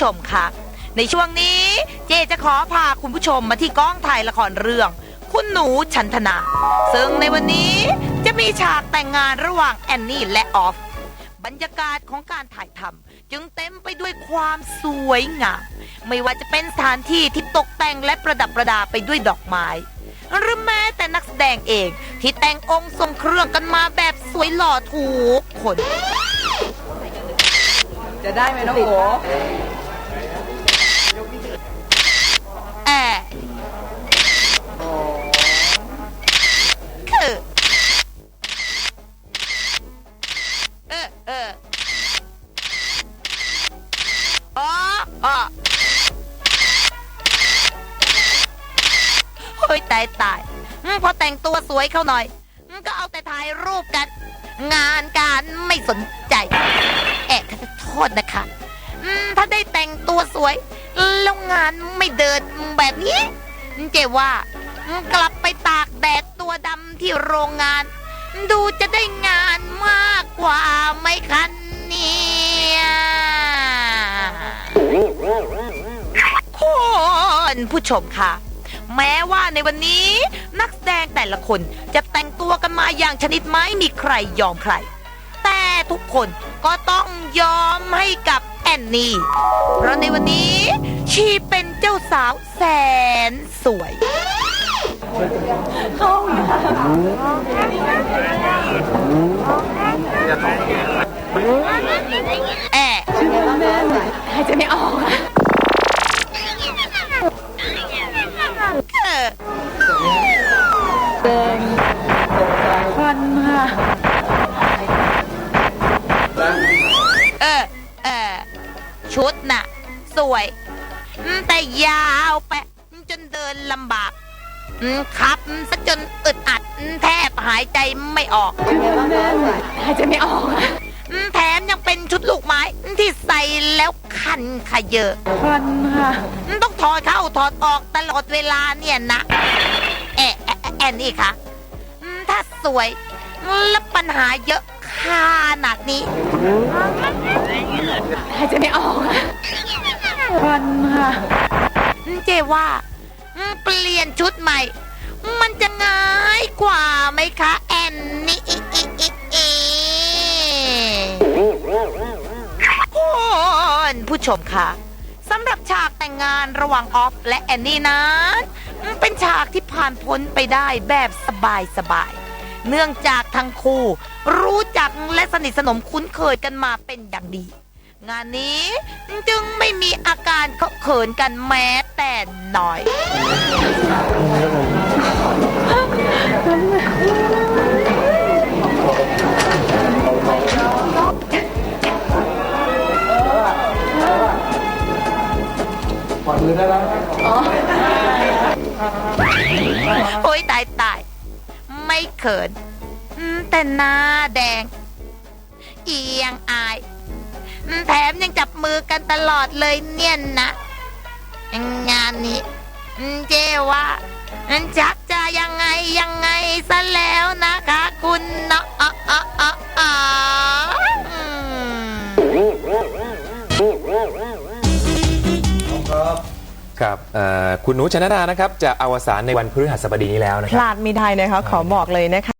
ชมคะในช่วงนี้เจจะขอพาคุณผู้ชมมาที่กองถ่ายละครเรื่อง คุณหนูชันธนา ซึ่งในวันนี้จะมีฉากแต่งงานระหว่างแอนนี่และออฟ บรรยากาศของการถ่ายทำจึงเต็มไปด้วยความสวยงาม ไม่ว่าจะเป็นสถานที่ที่ตกแต่งและประดับประดาไปด้วยดอกไม้ หรือแม้แต่นักแสดงเองที่แต่งองค์ทรงเครื่องกันมาแบบสวยหล่อทุกคน จะได้ไหมน้องโอ คือเออเอออ๋ออ๋อเฮ้ยตายตายอืมพอแต่งตัวสวยเข้าหน่อยอืมก็เอาแต่ถ่ายรูปกัน งานการไม่สนใจแอบโทษนะคะอืมถ้าได้แต่งตัวสวย แล้วงานไม่เดิน แบบนี้เจว่า กลับไปตากแดดตัวดำที่โรงงาน ดูจะได้งานมากกว่าไหมคะเนี่ยคุณผู้ชมค่ะ แม้ว่าในวันนี้ นักแสดงแต่ละคนจะแต่งตัวกันมาอย่างชนิดไม่มีใครยอมใคร แต่ทุกคนก็ต้องยอมให้กับแอนนี่ เพราะในวันนี้ ชีเป็น สาวแสนสวยแอะหายใจไม่ออกอะเออควันค่ะเออเออชุดน่ะ สวย ยาวแปะจนเดินลำบากขับซะจนอึดอัดแทบหายใจไม่ออกหายใจไม่ออกอะแถมยังเป็นชุดลูกไม้ที่ใส่แล้วคันขยเยอะควันค่ะ ต้องถอดเข้าถอดออกตลอดเวลาเนี่ยนะแอะแอะแอะแอนนี่ค่ะอืมถ้าสวยแล้วปัญหาเยอะขนาดนี้หายใจไม่ออกอะควันค่ะ เจว่าเปลี่ยนชุดใหม่ มันจะง่ายกว่าไหมคะแอนนี่คุณผู้ชมคะสำหรับฉากแต่งงานระหว่างออฟและแอนนี่นั้นเป็นฉากที่ผ่านพ้นไปได้แบบสบายๆเนื่องจากทั้งคู่ รู้จักและสนิทสนมคุ้นเคยกันมาเป็นอย่างดี งานนี้จึงไม่มีอาการเขาเขินกันแม้แต่น้อยโอ้ยตายตายไม่เขินอืมแต่หน้าแดง เอียงอาย แถมยังจับมือกันตลอดเลยเนี่ยนะงานนี้อืมเจว่าอืมชักจะยังไงยังไงซะแล้วนะคะ คุณเนาะอะอะอะอะอืมครับเอ่อคุณหนูชนดานะครับ จะอวสานในวันพฤหัสบดีนี้แล้วนะพครับลาดไม่ได้นะคะขอบอกเลยนะคะ